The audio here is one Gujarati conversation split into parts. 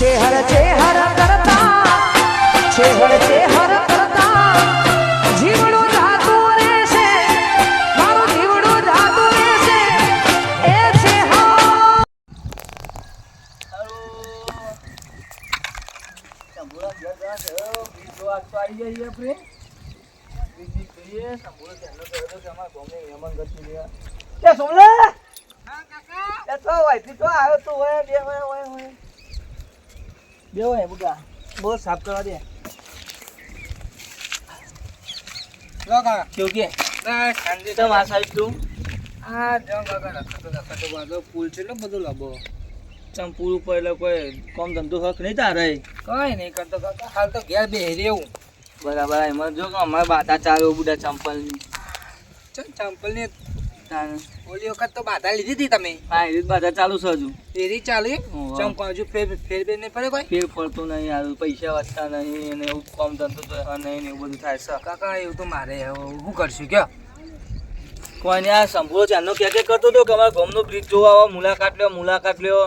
ચેહર ચેહર કરતા ચેહર ચેહર કરતા જીવડું જાતું રહેશે મારું જીવડું જાતું રહેશે એ છે હા. એ સોમલે એ તો વાઈથી તો આવ્યો તું હોય બે હોય હોય હોય. બે હે બુગા. બહુ સાફ કરવા દે. લો કાકા. કેવું કે? શાંતિ તો આ સાઈડ તું? આ જો કાકા રખતો રખતો બાદો પુલ છે એટલો બધો લાંબો. ચમ પુલ ઉપર એટલે કોઈ કોમ ધંધો હક નહીં તારે કઈ નહીં કરતો કાકા. હાલ તો ઘેર બે રહેવું. બરાબર એમાં જો કે અમારે બાધા ચાલ્યો બુડા ચંપલ ચંપલ ને ઓલી વખત તો બાધા લીધી હતી તમે. હા એ બાધા ચાલુ છે હજુ. એરી ચાલે ચંપલ હજુ ફેર ફેર ફેર નહીં પડે કોઈ? ફેર પડતું નહીં યાર પૈસા વધતા નહીં અને એવું કામ ધંધો તો નહીં એવું બધું થાય છે. કાકા એવું તો મારે શું કરશું કયો? કોઈ ને આ સંભળો ચાંદનો ક્યાં કરતો તો કે અમારા ગામનો બ્રિજ જોવા આવો મુલાકાત લ્યો મુલાકાત લ્યો.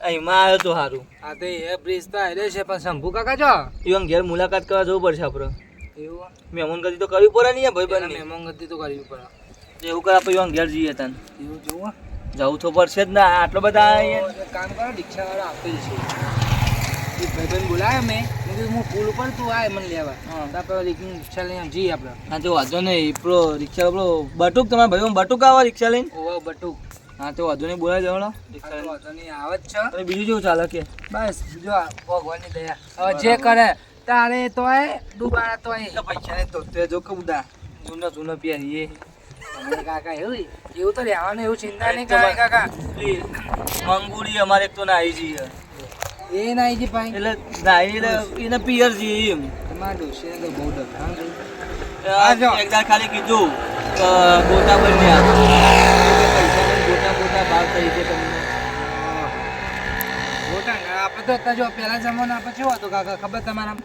અહીંમાં આવ્યો તો સારું હા તો એ બ્રિજ તો આવ્યો છે પણ શંભુ કાકા જો? એવું ઘેર મુલાકાત કરવા જવું પડશે આપણે એવું? મહેમાન ગતિ તો કરવી પડે નહીં ભાઈ બને મહેમાન ગતિ તો કરવી પડે. એવું કરે આપણે એવું ઘેર જઈએ તને. એવું જોવું જવું તો પડશે જ ના આટલો બધા કામ કરો રિક્ષાવાળા આપેલ છે. એક ભાઈબંધ બોલાવે મેં કીધું હું પુલ ઉપર તું આય મને લેવા. તારપર રિક્ષા લઈને જઈએ આપણે. હા તો વાંધો નહીં. પેલો રિક્ષા પેલો બટુક તમારા ભાઈઓ બટુક આવે રિક્ષા લઈને? ઓહો બટુક. હા તો વાંધો નહીં બોલાવી દેવાનો. વાંધો નહીં આવે જ છે. અને બીજું જેવું ચાલે કે? બસ જો ભગવાનની દયા. હવે જે કરે તારે તોય ડૂબાડા તોય. પૈસા ને તો તે જો કે બધા જૂનો જૂનો પહેરીએ કાકા એવું એવું તો રહેવાનું એવું ચિંતા નહીં કરે કાકા. મંગુડી અમારે એક તો નાઈ જઈએ એ નાઈ જી ભાઈ. એટલે નાઈ એને પિયર જઈએ એમ. તમારા તો બહુ એકદાર ખાલી કીધું ગોટા બન્યા ગોટા ગોટા ભાવ થઈ છે તમને. ગોટા આપણે તો અત્યારે જો પહેલા જમાનો આપણે કેવો હતો કાકા? ખબર તમારા?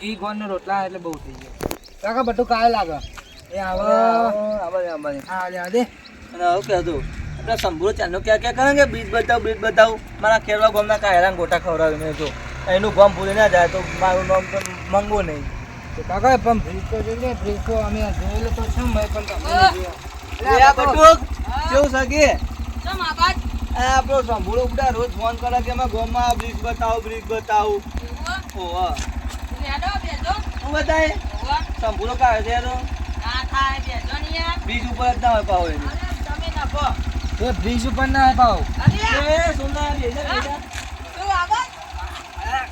ઘી ગોળનો રોટલા એટલે બહુ થઈ ગયો. કાકા બધું કાય લાગે એ આવે. આવે આવે હા લે દે. અને આવું કહેતું આપણે સંભૂળ ચાંદો ક્યાં ક્યાં કરે કે બીજ બતાવ બીજ બતાવું? મારા ખેરવા ગામના કાયરાન ગોટા ખવડાવી મેં જો એનું ગામ ભૂલી ના જાય તો મારું નામ તો મંગવો નહીં. તો કાકા પણ બ્રિજ તો જોઈએ ફ્રીજ તો અમે જોયેલો તો છે મેં પણ કેવું સગે આપણો સંભૂળો બધા રોજ ફોન કરે કે અમે ગામમાં બ્રિજ બતાવો બ્રિજ બતાવું. ઓહ. શું બતાવે સંભૂળો કાઢે છે તો બ્રિજ ઉપર જ ના હોય પાવ એની. એ બ્રિજ ઉપર ના હોય પાવ. એ સોના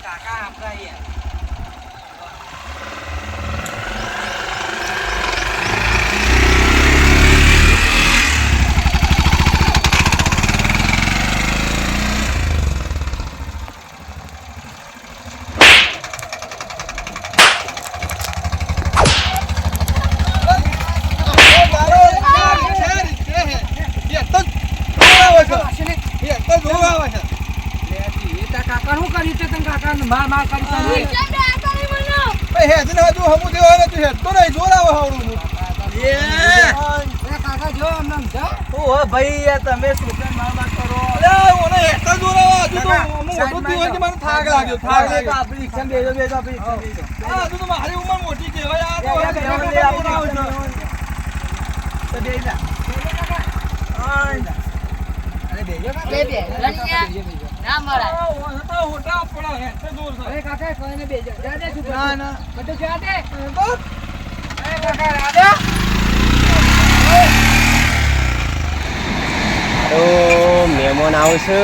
કાકા આપણા યાર. તને કાકા માર માર એ કાકા જો આમ ઓ ભાઈ યાર તમે છોકરા માર માર કરો થાક લાગ્યો થાક થાક લાગ્યો આપણી રિક્ષા બેજો બેજો આપણી આ તું તો મારી ઉંમર મોટી કહેવાય આ તો તો અરે કાકા. બે. બેહજો, બેહજો. ના મળાય હોટા હોટા પડે હેઠે દૂર છે. અરે કાકા કોઈને બેહજો. જા દે શું ના, ના. બધું જા દે. અરે કાકા રાધા? તો મહેમાન આવશે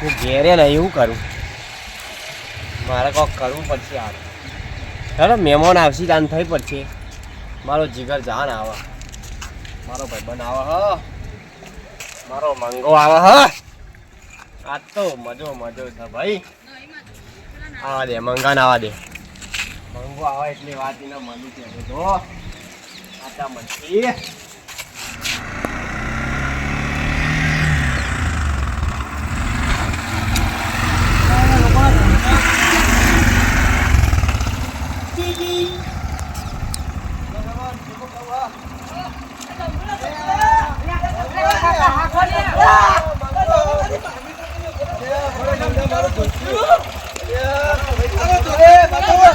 હું ઘેરે ને એવું કરું. મારે કોક કરવું પડશે આ ચાલો મહેમાન આવશે તાન થઈ પડશે. મારો જીગર જાન આવે. મારો ભાઈબંધ આવે હ. મારો મંગો આવે હ. આ તો મજો મજો છે ભાઈ. આવા દે, મંગા ના આવા દે. મંગો આવે એટલે વાત એને મળી છે. જો આટા Thank કાકા સંભળો આવ્યો. મારો સંભળો. આ જોજે તારે તો બુડાઈ મને બધું.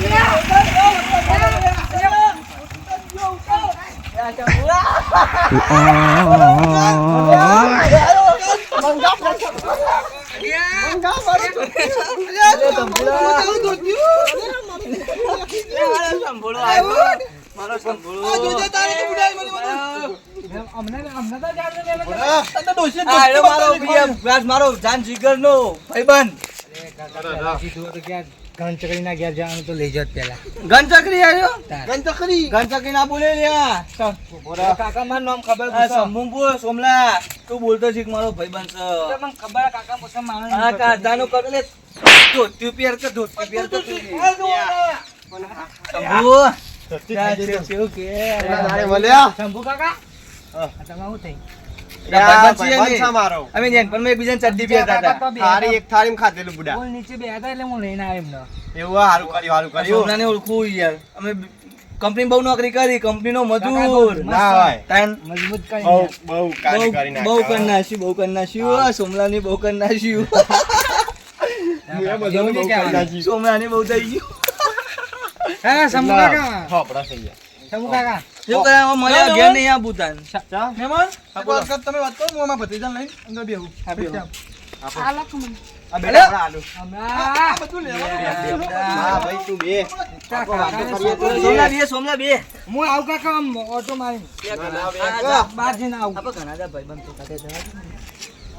અમને અમને તો જાણતો નહીં એટલે આ રહ્યો મારો પ્રિય મારો જાન જીગરનો ભાઈબંધ. કીધું ના ઘેર જવાનું તો લઈ જાત પેલા ગનચકરી આવ્યો? ગંતકરી. ગનચકરી ના બોલે લ્યા. કાકા મારું નામ ખબર આ શંભુ સોમલા તું બોલતો શીખ મારો ભાઈબંધ બનશે. મને ખબર કાકા કાકા માણસ હા આ કાઢાનો કર લે. ધોતી પહેર કે ધોતી પહેર કે તું. શંભુ? શંભુ કાકા? તમે શું થઈ અમે. મારો. અમે એકબીજાને ચડ્ડી પહેરતા હતા કાકા તો બે થાળી એક થાળીમાં ખાધેલું બુડા. બોલ નીચે બે હતા એટલે હું લઈને આવ્યો એમને. એવું હારું કર્યું હારું કર્યું. સોમલાને ઓળખું યાર. અમે કંપની બહુ નોકરી કરી મજૂર. ના હોય. તાન મજબૂત બહુ બહુ બહુ કરી બહુ નાખ્યું. બહુ કરી નાખ્યું આ સોમલાની બહુ કરી નાખ્યું થઈ ગયું. હા શંભુ કાકા. થઈ ગયા. શંભુ કાકા. શું કરે મળ્યા ઘેર નહીં આ ભૂતાન મહેમાન, એક વાત કર, તમે વાત કરો, હું આમાં ભત્રીજા લઈને અંદર બેહું. હા, બેહું. આ બેટા આપણા આલુ. હમણાં આ બધું લેવાનું. હા, ભાઈ તું બે. કાકા, વાતો કરીએ તો સોમલા બે હું આવું કાકા આમ મારી ના, ના, બે. આ જા. બહાર જઈને આવું આપણે ઘણા બધા ભાઈબંધ તો સાથે જવા દે ને.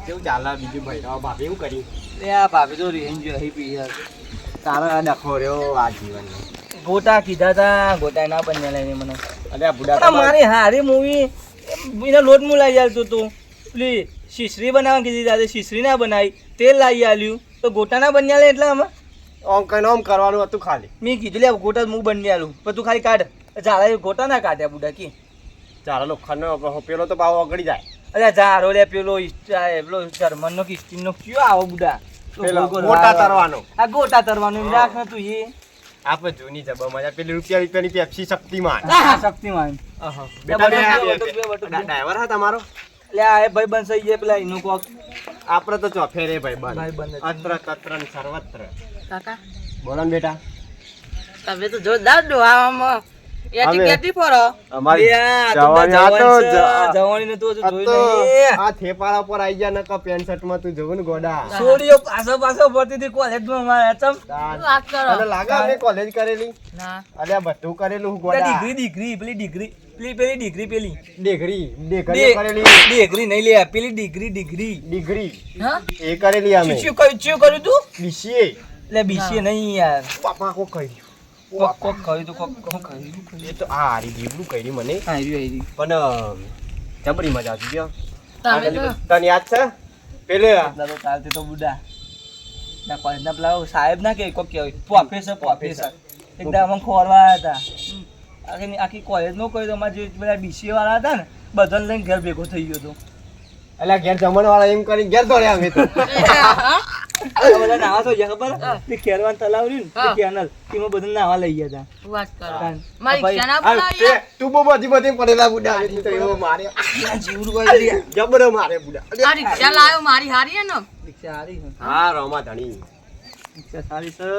કેવું ચાલે બીજું ભાઈ રાવ ભાભી એવું કર્યું ભાભી તો રેન્જ હઈ પી તારો આ ડખો રહ્યો આ જીવન. ગોટા કીધા તા ગોટા ના બન્યા લઈને મને. અરે બુડા મારી હારી મૂવી એના લોટ મુ આલતું તું. પેલી શીશરી બનાવવા કીધી દાદા શીશરી ના બનાવી તેલ લાવી આલ્યું. તો ગોટા ના બન્યા લે એટલે આમાં? ઓમ કઈ ઓમ કરવાનું હતું ખાલી. મેં કીધું લે ગોટા હું બની આલું પણ તું ખાલી કાઢ. ઝાડા ગોટા ના કાઢ્યા બુડા કી. ચાલો લોખંડનો પેલો તો ભાવ ઓગળી જાય. અરે ઝાડો લે પેલો પેલો જર્મનનો કે સ્ટીલનો કયો આવો બુડા મોટા તરવાનો. આ ગોટા તરવાનો એમ રાખ ને તું એ. આપણે જૂની જબર મજા પેલી રૂપિયા રૂપિયાની પેપ્સી શક્તિમાન. શક્તિમાન. બેટા બે બટુક બે, બે- બટુક બે, બટુક બે. ડ્રાઈવર હા તમારો? લે આ એ ભાઈ બનશે એ પેલા એનું કોક. આપણે તો ચોફે રે ભાઈ ભાઈ બંધ અત્ર તત્ર સર્વત્ર. કાકા? બોલો બેટા. તમે તો જોરદાર ડોહામાં ડિગ્રી ડિગ્રી પેલી ડિગ્રી પેલી પેલી ડિગ્રી પેલી. ડિગ્રી ડિગ્રી ડિ- કરેલી. ડિગ્રી નહીં લે પેલી ડિગ્રી ડિગ્રી ડિગ્રી એ કરેલી અમે. શું કર્યું તું? બીસીએ. એટલે બીસીએ નહીં યાર. પાપા કો કહી કોક કોક કર્યું તું કોક કોક કર્યું એ તો આ હારી દીવડું કરી મને. હા રહ્યું પણ જબરી મજા આવતી ગયો તને યાદ છે? પેલે તો ચાલતી તો બુડા. ના કોલેજના પેલા સાહેબ ના કે કોક કહેવાય પ્રોફેસર પ્રોફેસર. એકદમ અમને ખોરવા હતા. આખી આખી કોલેજ નો કહ્યું તો અમારા જે બધા બીસીએ વાળા હતા ને બધાને લઈને ઘર ભેગો થઈ ગયો હતો. એટલે ઘેર જમણ વાળા એમ કરીને ઘેર દોડ્યા અમે તો. આ બધા નાવા તો ગયા ખબર તે ખેરવાન તલાવ રહ્યું ને કેનલ. તેમાં બધા નાવા લઈ ગયા હતા વાત કરો? મારી ભાઈ, ક્ષણા આ બોલાવી તે- તું બહુ બધી બધી પડેલા બુડા આવી તો એવો મારે આ જીવડું કરી જબરો મારે બુડા. આ રિક્ષા લાયો મારી હારી હે ને રિક્ષા હારી હા રોમા ધણી. રિક્ષા સારી છે.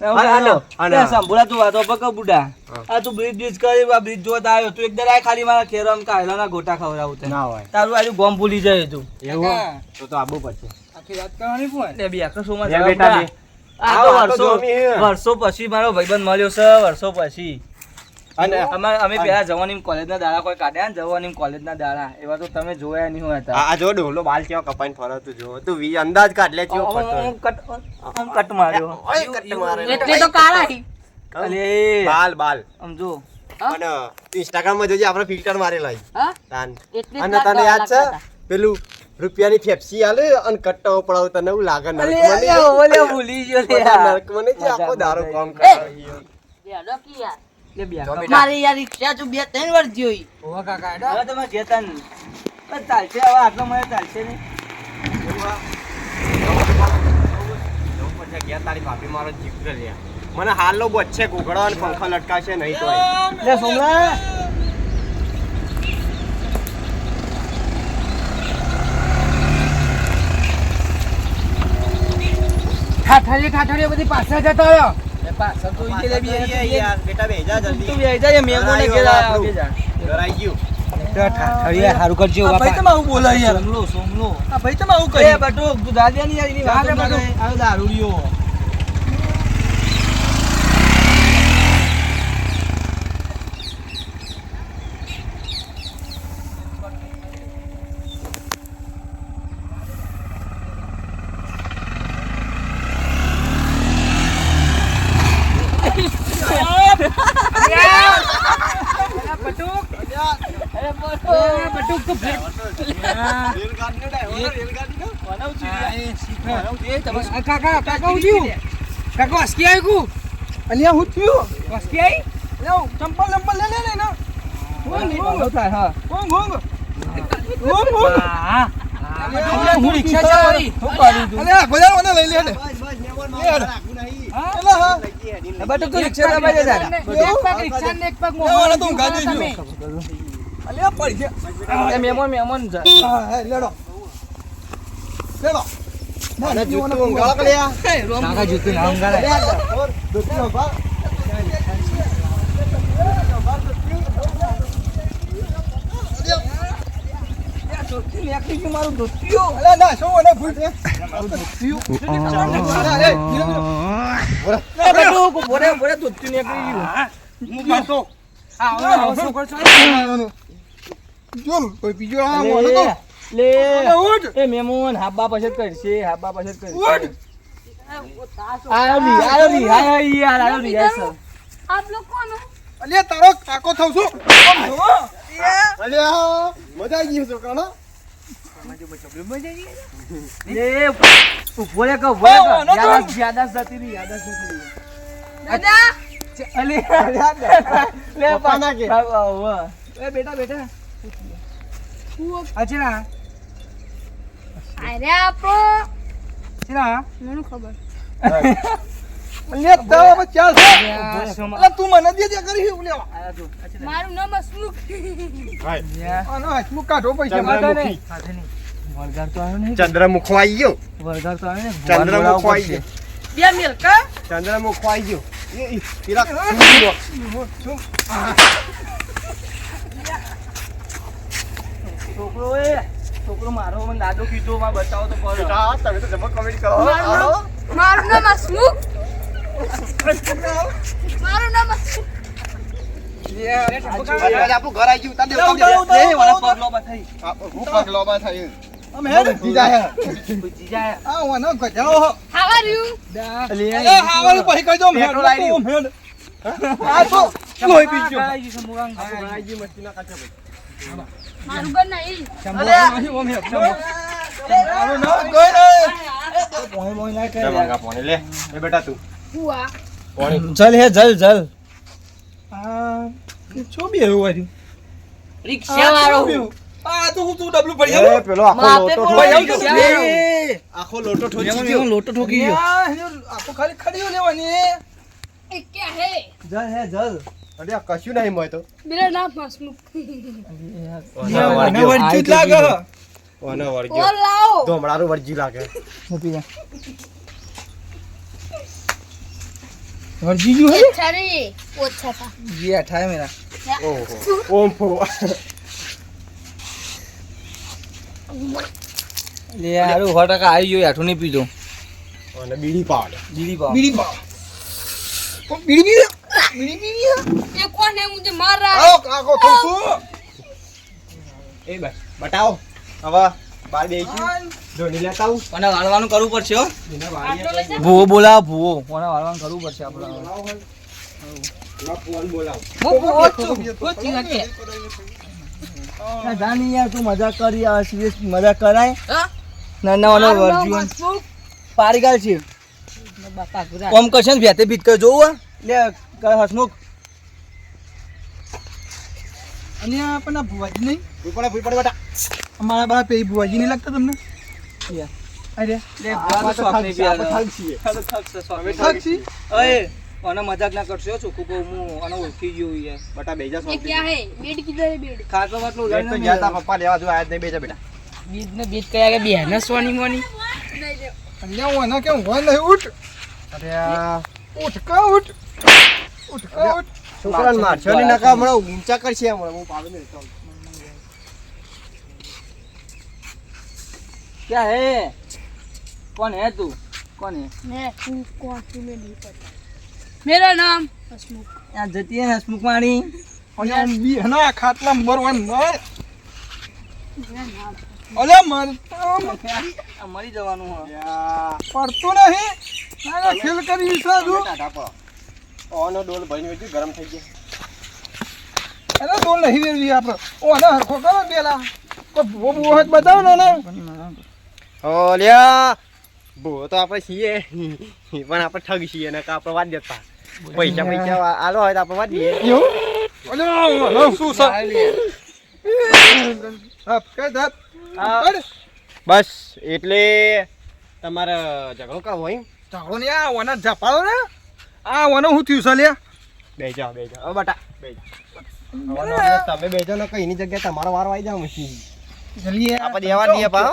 હાલો, હાલો. ત્યાં સાંભળા તું વાતો પકડ બુડા. આ તું બ્રિજ બ્રિજ કરી બ્રિજ જોતા આવ્યો. તું એકદમ આ ખાલી મારા ખેરમ કાયલાના ગોટા ખવડાવું ના હોય. તારું આજુ ગોમ ભૂલી જાય તું. એવું? તો તો આબુ પડશે આખી રાત કરવાની પણ બે શોમાં બેટા વર્ષો વર્ષો પછી મારો ભાઈબંધ મળ્યો છે વર્ષો પછી. અને અમારે અમે પેલા જવાની કોલેજના દાડા કોઈ કાઢ્યા ને? જવાની કોલેજના દાડા. એવા તો તમે જોયા નહીં હોય હતા. આ જો ડોલો બાલ કેવો કપાઈને ફરે જો. તું વી અંદાજ કાઢ લે કેવો ફરતો. કટ આમ કટ માર્યો. ઓય, કટ માર્યો એટલે તો કાળા હી. અલે. બાલ બાલ. આમ જો. અને ઇન્સ્ટાગ્રામમાં જોજે આપણે ફિલ્ટર મારેલા. હા. અને તને યાદ છે? પેલું રૂપિયાની ફેફસી આલે અને કટ્ટાઓ પડાવ તને એવું લાગે નરક મને ઓલે ભૂલી ગયો લે નરક મને જે આખો દારો. કામ એ! કરે લેડો કી યાર. જો. મારી યાર રિક્ષા તું બે ત્રણ વાર જોઈ ઓવા કાકા હેડો. હવે તમે જતા નહીં બસ ચાલશે હવે આટલો મને ચાલશે નહીં પડશે તારી ભાભી મારો જીવ કરે લ્યા. મને હાલો બચશે ઘૂઘડો અને પંખો લટકાશે નહીં તો લે સોમલા ઠાઠડીએ ઠાઠડીએ બધી પાછળ જતો રહ્યો. પાછળ તો ઈ બે યાર બેટા બેજા તું જલ્દી. બે જા મેંગો ને ઘેર આગે જા. ઘર આઈ ગયું તો હારું કરજો ભાઈ તમે આવું બોલો યાર. સોમલો સોમલો. ભાઈ તમે આવું એ કરી બટુ તું ની યાર એની વાત ના દારૂડિયો. કાકા કાકા ઉઠ્યું કાકા હસકી આવી કુ અલ્યા હું થયું હસકી આવી લ્યો ચંપલ ચંપલ લે લે ને ના ઊંઘ ઊંઘ હા ઊંઘ ઊંઘ ઊંઘ ઊંઘ અલ્યા, હું રિક્ષા ચલાવી શું કર્યું તું અલ્યા ગોજાઓને લઈ લે લે બટુ તું રિક્ષા. એક પગ રિક્ષા ને એક પગ લેવાનો તો મોબાઈલ પડી ગયા લેડો. લેડો. ઊંઘાળો કે લ્યા? કાકા જૂતું ના. દોસ્તી ઊભા. મારું ધોતિયું. અલ્યા ના શું મને ભૂલ છે? ધીરે ધીરે. બોરે બોરે ધોતિયું નીકળી ગયું. આ હવે આવો છોકરો બીજો કોઈ બીજો આ હાબા પછી કરશે હાબા પછી કરશે. આયો બેટા બેટા. અચરા અરે આપો. અચરા મને ખબર. લે ગયો. વળગાર તો આવ્યો ને. ગયો. મને દાદો કીધો માં બતાવો તો પડે બેટા, તમે તો જબર કોમેડી કરો મારું. નામ હસમુખ મારું નામ હસમુખ આપણું ઘર આવી ગયું. હું જીજા મારું ઘર નહીં જલ હે જલ જલ છો બી એવું વાર્યું રિક્ષા વાળો આ તો હું તું ડબલું પડી ખાલી ખડીઓ જલ હે જલ અરે આ કશું નહીં મળતો. બિરા ના ફસમુ ઓના વરજુત લાગે. ઓના વરજુ ઓ લાવો. તો હમણારો વરજી લાગે. મૂકી જા વરજી જુ હે છરે ઓછા થા. જી અઠા મેરા. ઓહો ઓમ ફો. લે યાર હો આવી ગયો આઠું નહીં પીજો અને બીડી પાડ. બીડી પાડ. બીડી પાડ. બીડી બીડી બીડી પીવી એ કોને મુજે માર રહા ઓ કાકો થુસુ બાર બેસી જોડી લેતા છે ઓમ ભેતે ભીત જોવું લે કર હસમુખ? અને આપણને ભુવાજી નહીં? ભૂપડા ભૂપડા બેટા. અમારા બા પે ભુવાજી નહીં લાગતા તમને? અરે. અરે. અને મજાક ના કરશો છોકુ કહું હું અને ઓળખી ગયો યાર બટા બેજા સો ક્યાં હે? બેડ કિધર હે બેડ. ખાટલો વાટલો લઈને તો ગયા પપ્પા લેવા જો આયા નહીં બેજા બેટા. બીજ ને બીજ કયા કે બે ને સોની મોની? અલ્યા હું એના કેમ હોય નહીં? ઉઠ. અરે ઉઠ કા ઉઠ? જતી. હે? હસમુખ. વાણી. અહીંયા આમ બી હના ખાટલા મર મરી જવાનું હે. પડતું નહીં. ઓનો ડોલ ભરીને વેચ્યું, ગરમ થઈ ગયા અરે ડોલ નહીં વેરવી આપણે. ઓને હરખો કરો પેલા. ભૂવો બતાવો ને. ઓલ્યા બહુ તો આપણે છીએ. પણ આપણે ઠગ છીએ ને આપણે વાત દેતા પૈસા પૈસા આલો હોય તો આપણે વાત દઈએ એવું શું આ બસ એટલે તમારે ઝઘડો કરવો હોય ઝઘડો નહીં આ ઓના ઝપાડો ને. આ ઓને હું થયું છે લ્યા? બે જાઓ બે જાઓ. બટા. બે જાઓ. તમે બેજો ને કઈની જગ્યાએ તમારો વારો આવી જાવ મશીન જલ્દી આપણે દેવા દઈએ પા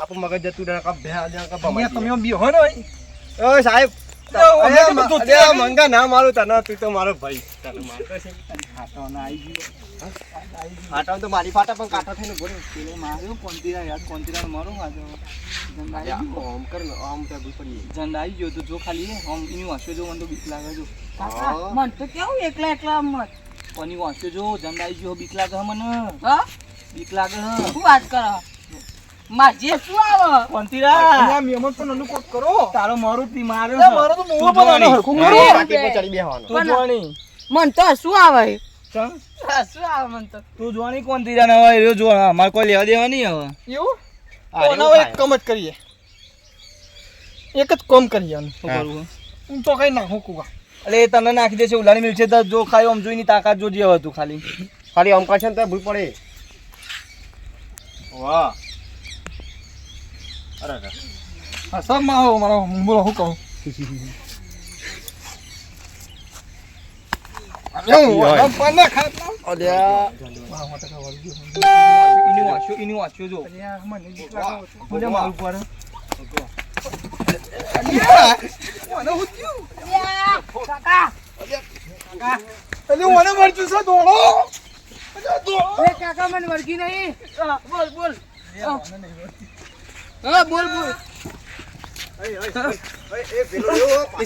આપણું મગજ જતું રહે કા ભે આજે કા અહીંયા તમે બી હો ને ઓય સાહેબ મંગા ના મારું તને તું તો મારો ભાઈ. તને મારતો છે. ખાતો ના આવી ગયો. ફાટા તો મારી ફાટા પણ કાંટો થઈને બોલે પેલો માર્યો કોંતીરા યાર કોંતીરા મારો કર ભૂલ પડી આવી ગયો તો જો ખાલી આમ એની વાંચ્યો જો મને તો બીક લાગે જો. હા. મન તો કેવું એકલા એકલા મત કોની વાંચ્યો જો આવી ગયો બીક લાગે મને. હા? બીક લાગે શું વાત કરો? માજે શું આવે? કોંતીરા પણ કરો. તારો મારું તી માર્યો મારો તો. હરખું પર ચડી બેહવાનું. તું મન તો શું આવે? શું આવે મન તો? તું જોવાની કોંતીરા ના હોય એવો જો મારે કોઈ લેવા દેવા નહીં હવે. એવું? એક કમ જ કરીએ. એક જ કોમ કરીએ હા. તો કઈ નાખું કુવા. એટલે એ તને નાખી દેશે ઉલાડી મિલશે તો જો ખાય આમ જોઈની તાકાત જોજે હવે તું ખાલી. ખાલી આમ કરશે ને તો ભૂલ પડે. વાહ. અરે. હા સબમાં આવો મારો બોલો હું કહું? કાકા મને વળગી નહીં બોલ બોલ હા બોલ બોલ એ એ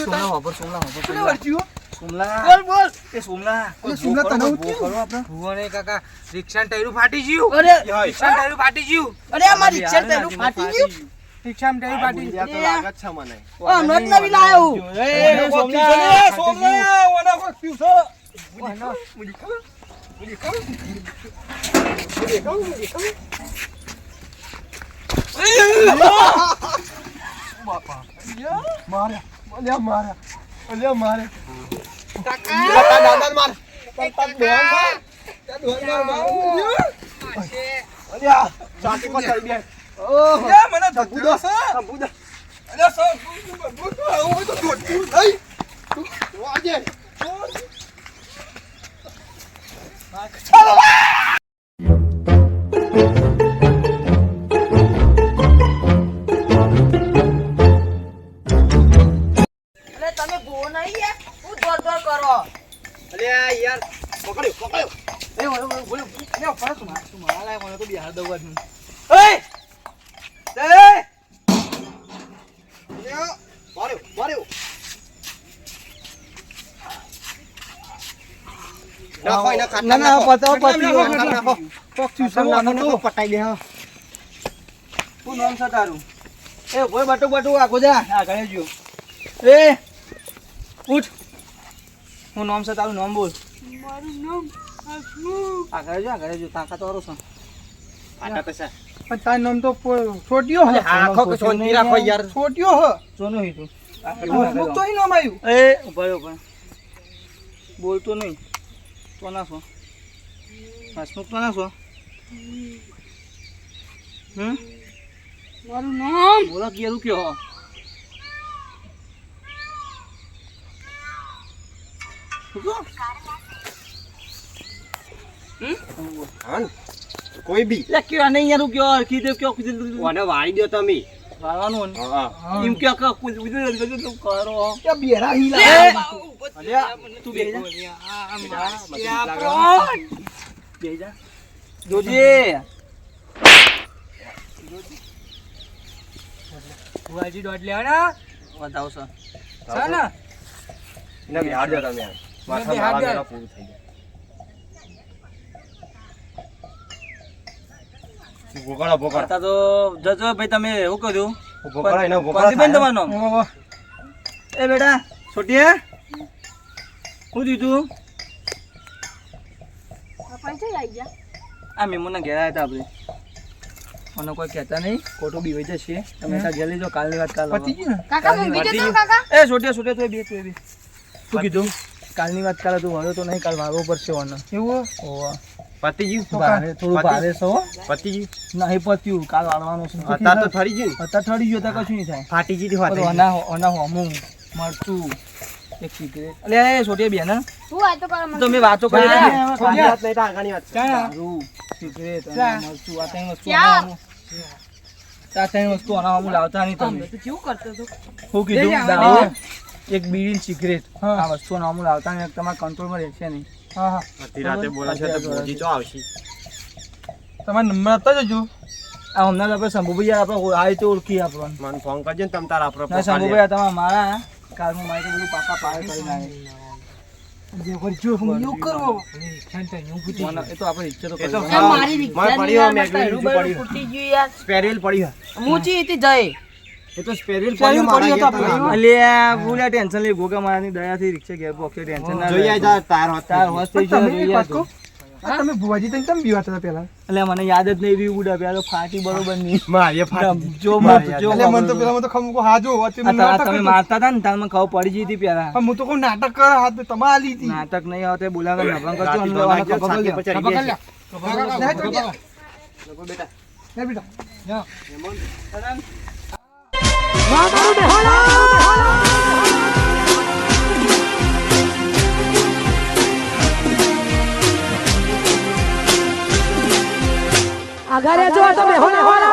સોમલા વાપર સોમલા વાપર કોને સોમલા. બોલ બોલ. એ સોમલા અલ્યા, સોમલા તને હું કરો આપણે? ભુવને કાકા. રિક્ષાનું ટાયરું ફાટી ગયું. અરે રિક્ષાનું ટાયરું ફાટી ગયું. અરે આ મારી ફાટી ગયું? રિક્ષાનું ટાયરું તો છે મને. નવી લાયો એ સોમલા છે. માર્યા. અલ્યા, માર્યા. અલ્યા, માર્યા. તારા દાદા માર. તાર ડોહાને માર. તાર ડોહાને માર, માર. અલ્યા ચાટી પર ચડી મને છે. અલ્યા, તું- તું- તું- તું આવું તો દોડતું થઈ. વાજે પટાઈ દે શું નામ છે તારું એ ભાઈ બટુ બટુ આગો જા આગળ જો એ ઉઠ હું નામ છે તારું, નામ બોલ. મારું નામ હસમુખ આગળ જો આગળ જો તાકાત વાળો છે. આટા છે. પણ તારું નામ તો છોટ્યો હ. આખો કે શાંતિ રાખો યાર. છોટ્યો હ. સોનું હી તું. હસમુખ તો ઈ નામ આવ્યું. એ ઊભા પણ બોલતો નહીં. તો ના છો. હસમુખ તો ના છો? હમ? મારું નામ? બોલા કેરું કયો હા? ને? કોઈ બી. લે કયો નહીં યાર કયો અરખી દે કયો કીધું ઓને વાળી દો તમે. વાળવાનું ને? હા. એમ કે કા કુછ બીજું કરો. કે બેરા હિલા. અલ્યા. તું બેહી જા. બેહી જા. જોજે બુઆજી દોઢ લેવાના? બતાવશો છે. ને? એને બિહાર દો તમે માથા મારા પૂરું થઈ જાય. ભોગળો ભોગળ. તો જજો ભાઈ તમે એવું કર્યું? ભોગળો એનો ભોગળો થાય. તમારું એ બેટા છોટીએ. શું દીધું? આ મેમોના ઘેર આવ્યા હતા આપણે. મને કોઈ કહેતા નહીં ખોટું બી હોય જશે. તમે તાર ઘેર લેજો કાલની વાત કાલ પતી ગયું ને? કાકા એ છોટીએ છોટી તો બે તું બે. શું કીધું? કાલની વાત કાલે તું વાળો તો નહીં કાલ વાળવો પડશે ઓને. એવું ઓવા પતિજી. ભારે થોડું પતિ- ભારે છો પતિજી. નહીં પત્યું કાલ વાળવાનું છે. અત્યારે તો થરી ગયું. અત્યારે ઠરી ગયું તો કશું નહીં થાય. ફાટી ગઈ પણ ઓના ઓના હોમું મરતું એક સિગરેટ. અલે એ છોટીએ બેન હું. આ તો કરવા વાતો કરી ક્યાં? વાત નહીં આગળની વાત. છે. સિગરેટ અને ક્યાં? આ ત્રણ વસ્તુ? આ વસ્તુ આના હામું લાવતા નહીં તમે. તો કેવું કરતો હતો? શું કીધું? લઈ આવો, દારૂ, લઈ એક બીડી સિગરેટ હા. આ વસ્તુ નોર્મલ આવતા નહીં તમારા કંટ્રોલમાં રહેશે નહીં. હા હા. અડધી રાતે બોલાશે તો ભોજી તો આવશે. તમારે નંબર આપતા જજો. આ હમણાં આપણે શંભુભાઈ આપણે આ રીતે ઓળખી આપણને. મને ફોન કરજો ને તમ તારા આપણો શંભુભાઈ આ તમારા મારા કાલમાં મારે બધું પાકા પાડે કરી આવે એવું કરવો મને એ તો આપણે ઈચ્છે તો એ તો કરવી. હા, મારી પડી હોય, એ તો પડ્યું હતા. અલ્યા ભૂલ્યા ટેન્શન લઈ ગોગા મારાની દયાથી રિક્ષા ઘેર પોકે ટેન્શન ના જોઈ લેતો. તાર હોત તાર હોશ થઈ ગયો, તમે એક જોઈ વાત આવજો. કહું. આ તમે ભુવાજી તને કેમ બીવાતા હતા પેલા અલ્યા મને યાદ જ નહીં રહ્યું બુડા પેલા ફાટી બરોબર નહીં મારે ફાટી જો જો મને તો પેલા મને આ તમે મારતા હતા ને તાર મને ખબર પડી જઈ હતી પેલા હું તો નાટક કર હાથ આલી હતી. નાટક નહીં આવતે બોલાવે નભંગ કરજો. લે. બેટા. આગળ જો તમે હો